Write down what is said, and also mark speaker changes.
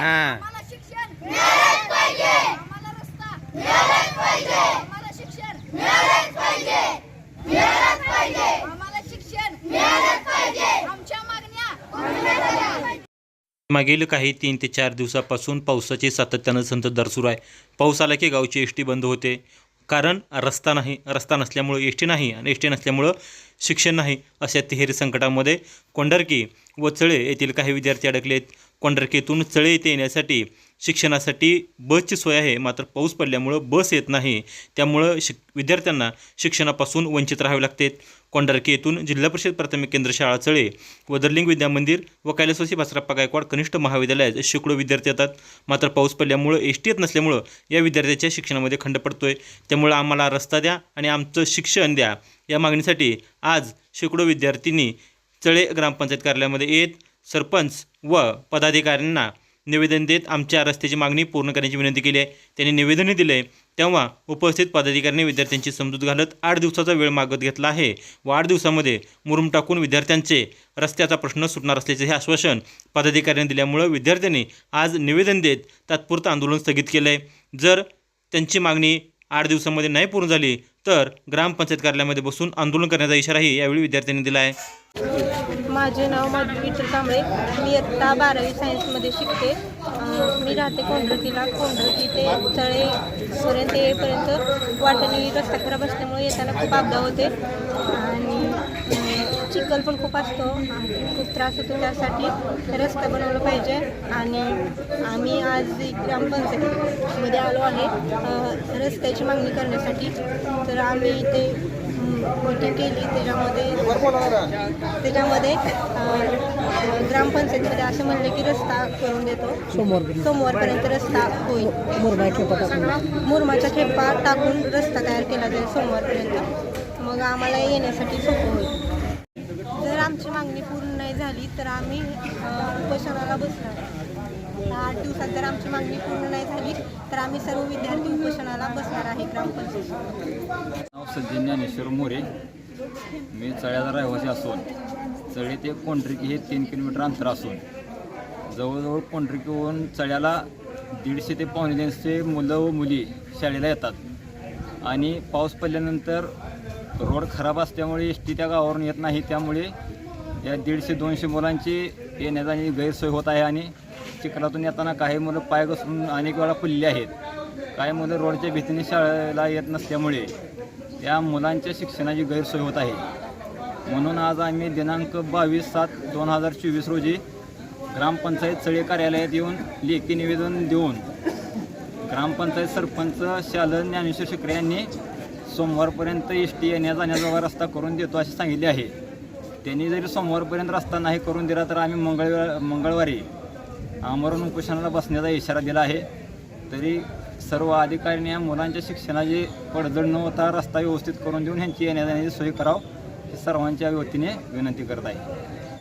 Speaker 1: हा.
Speaker 2: आम्हाला शिक्षण मिळालेच पाहिजे. आम्हाला रस्ता मिळालेच पाहिजे. आम्हाला शिक्षण मिळालेच पाहिजे. मिळालेच पाहिजे. आम्हाला शिक्षण मिळालेच पाहिजे. आमच्या मागण्या पूर्ण झाल्या
Speaker 1: मागील काही तीन ते चार दिवसापासून पावसाचे सातत्यानं संततधार सुरू आहे. पाऊस आला की गावची एस टी बंद होते. कारण रस्ता नाही रस्ता नसल्यामुळं एस टी नाही आणि एस टी नसल्यामुळं शिक्षण नाही अशा तिहेरी संकटामध्ये कोंढारकी व चळे येथील काही विद्यार्थी अडकलेत. कोंढारकीतून चळे येथे येण्यासाठी शिक्षणासाठी बसची सोय आहे. मात्र पाऊस पडल्यामुळं बस येत नाही. त्यामुळं शिक विद्यार्थ्यांना शिक्षणापासून वंचित राहावे लागते. कोंढारकी येथून जिल्हा परिषद प्राथमिक केंद्र शाळा चळे व दर्लिंग विद्या मंदिर व कैलासवासी भासराप्पा गायकवाड कनिष्ठ महाविद्यालयात शेकडो विद्यार्थी येतात. मात्र पाऊस पडल्यामुळं एस टी येत नसल्यामुळं या विद्यार्थ्याच्या शिक्षणामध्ये खंड पडतोय. त्यामुळं आम्हाला रस्ता द्या आणि आमचं शिक्षण द्या. या मागणीसाठी आज शेकडो विद्यार्थ्यांनी चळे ग्रामपंचायत कार्यालयामध्ये येत सरपंच व पदाधिकाऱ्यांना निवेदन देत आमच्या रस्त्याची मागणी पूर्ण करण्याची विनंती केली आहे. त्यांनी निवेदनही दिले आहे. तेव्हा उपस्थित पदाधिकाऱ्यांनी विद्यार्थ्यांची समजूत घालत आठ दिवसाचा वेळ मागत घेतला आहे. व आठ दिवसामध्ये मुरुम टाकून विद्यार्थ्यांचे रस्त्याचा प्रश्न सुटणार असल्याचे हे आश्वासन पदाधिकाऱ्यांनी दिल्यामुळं विद्यार्थ्यांनी आज निवेदन देत तात्पुरतं आंदोलन स्थगित केलं आहे जर त्यांची मागणी आठ दिवसामध्ये नाही पूर्ण झाली तर ग्रामपंचायत कार्यालयामध्ये बसून आंदोलन करण्याचा इशाराही यावेळी विद्यार्थ्यांनी दिला आहे.
Speaker 3: माझे नाव माधवी विठ्ठल कांबळे. मी इयत्ता बारावी सायन्समध्ये शिकते. मी राहते कोंढरकीला. कोंढरकी ते चळेपर्यंत येईपर्यंत वाटणी रस्ता खराब असल्यामुळे येताना खूप अपघात होते. आणि चिखल पण खूप असतो. खूप त्रास होतो त्यासाठी. रस्ता बनवला पाहिजे. आणि आम्ही आज ग्रामपंचायतीमध्ये आलो आहे. रस्त्याची मागणी करण्यासाठी. तर आम्ही इथे मीटिंग केली. त्याच्यामध्ये त्याच्यामध्ये ग्रामपंचायतीमध्ये असं म्हणलं की रस्ता करून देतो.
Speaker 4: सोमवारपर्यंत.
Speaker 3: सोमवारपर्यंत रस्ता होईल.
Speaker 4: मुरमाय खेपा टाकून.
Speaker 3: मुरमाचा खेपा टाकून रस्ता तयार केला जाईल सोमवारपर्यंत. मग आम्हाला येण्यासाठी सोपं होईल जर आमची मागणी पूर्ण नाही झाली तर आम्ही उपोषणाला बसणार आठ दिवसात जर आमची मागणी पूर्ण नाही झाली तर आम्ही सर्व विद्यार्थी उपोषणाला बसणार आहे ग्रामपंचायत.
Speaker 5: नाव सज्जन ज्ञानेश्वर मोरे. मी चळ्याचा रहिवासी असून चळे ते कोंढरिकी हे तीन किलोमीटर अंतर असून जवळजवळ कोंढरिकीहून चळ्याला दीडशे ते पावणे तीनशे मुलं व मुली शाळेला येतात. आणि पाऊस पडल्यानंतर रोड खराब असल्यामुळे एस टी त्या गावावरून येत नाही त्यामुळे या दीडशे दोनशे मुलांची येण्याचा गैरसोय होत आहे आणि चिखलातून येताना काही मुलं पाय घसरून अनेक वेळा फुलली आहेत. काही मुलं रोडच्या भीतीने शाळेला येत नसल्यामुळे या मुलांच्या शिक्षणाची गैरसोय होत आहे. म्हणून आज आम्ही दिनांक बावीस सात दोन हजार चोवीस रोजी ग्रामपंचायत सळे कार्यालयात येऊन लेखी निवेदन देऊन ग्रामपंचायत सरपंच शालन ज्ञानेश्वर शिकरे यांनी सोमवारपर्यंत एस टी येण्या जाण्याचा रस्ता करून देतो असे सांगितले आहे. त्यांनी जरी सोमवारपर्यंत रस्ता नाही करून दिला तर आम्ही मंगळवार मंगळवारी आमरण उपोषणाला बसण्याचा इशारा दिला आहे. तरी सर्व अधिकाऱ्यांनी या मुलांच्या शिक्षणाची पडझड न होता रस्ता व्यवस्थित करून देऊन ह्यांची येण्या जाण्याची सोय करावं ही सर्वांच्या वतीने विनंती करत आहे.